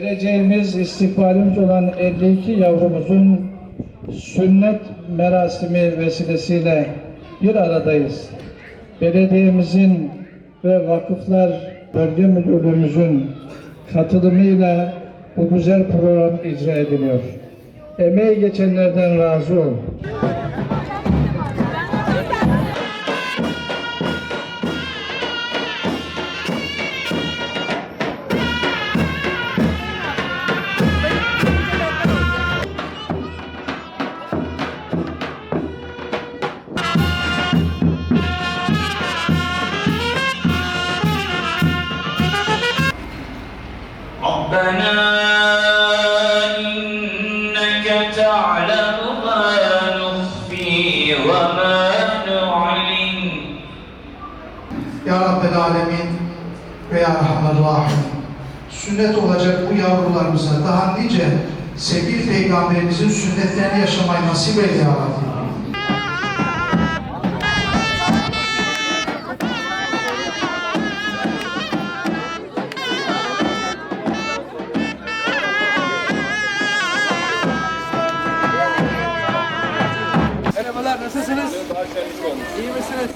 geleceğimiz istikbalimiz olan 52 yavrumuzun sünnet merasimi vesilesiyle bir aradayız. Belediyemizin ve vakıflar bölge müdürlüğümüzün katılımıyla bu güzel program icra ediliyor. Emeği geçenlerden razı ol. Ya Rabbel Alemin ve Ya Rahman Rahim. Sünnet olacak bu yavrularımıza daha nice sevgili Peygamberimizin sünnetlerini yaşamayı nasip eyle Ya Rabbi. Nasılsınız? İyi misiniz?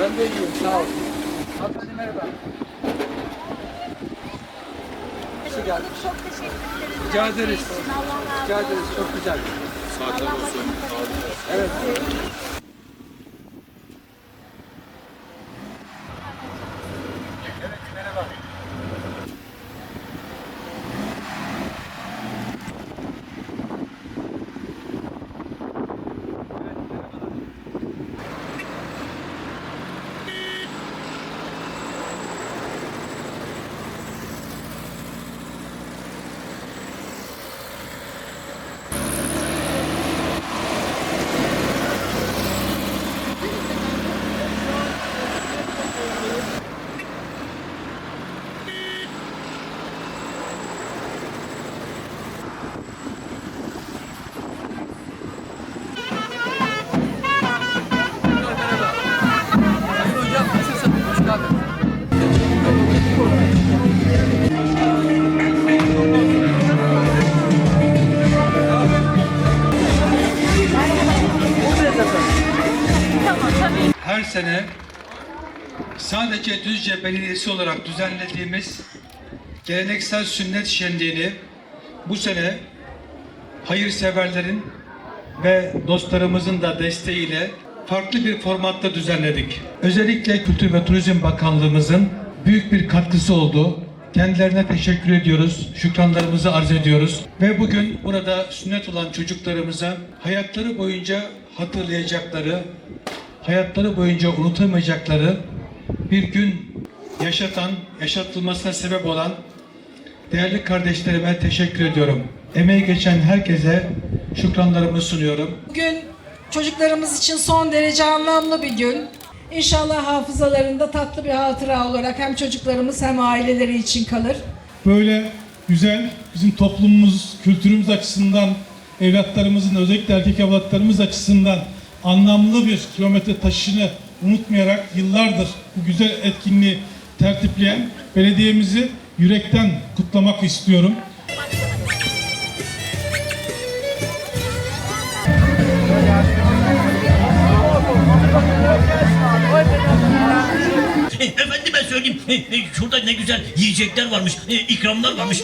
Ben de iyiyim, sağ olun. Hanımefendi merhaba. Nasıl geldin? Çok teşekkür ederim. Rica ederiz. Rica ederiz, çok güzel. Allah olsun. Evet, her sene sadece Düzce Belediyesi olarak düzenlediğimiz geleneksel sünnet şenliğini bu sene hayırseverlerin ve dostlarımızın da desteğiyle farklı bir formatta düzenledik. Özellikle Kültür ve Turizm Bakanlığımızın büyük bir katkısı oldu. Kendilerine teşekkür ediyoruz, şükranlarımızı arz ediyoruz. Ve bugün burada sünnet olan çocuklarımıza hayatları boyunca hatırlayacakları, hayatları boyunca unutamayacakları bir gün yaşatan, yaşatılmasına sebep olan değerli kardeşlerime teşekkür ediyorum. Emeği geçen herkese şükranlarımı sunuyorum. Bugün çocuklarımız için son derece anlamlı bir gün. İnşallah hafızalarında tatlı bir hatıra olarak hem çocuklarımız hem aileleri için kalır. böyle güzel bizim toplumumuz, kültürümüz açısından evlatlarımızın özellikle erkek evlatlarımız açısından anlamlı bir kilometre taşını unutmayarak yıllardır bu güzel etkinliği tertipleyen belediyemizi yürekten kutlamak istiyorum. Efendime söyleyeyim, şurada ne güzel yiyecekler varmış, ikramlar varmış.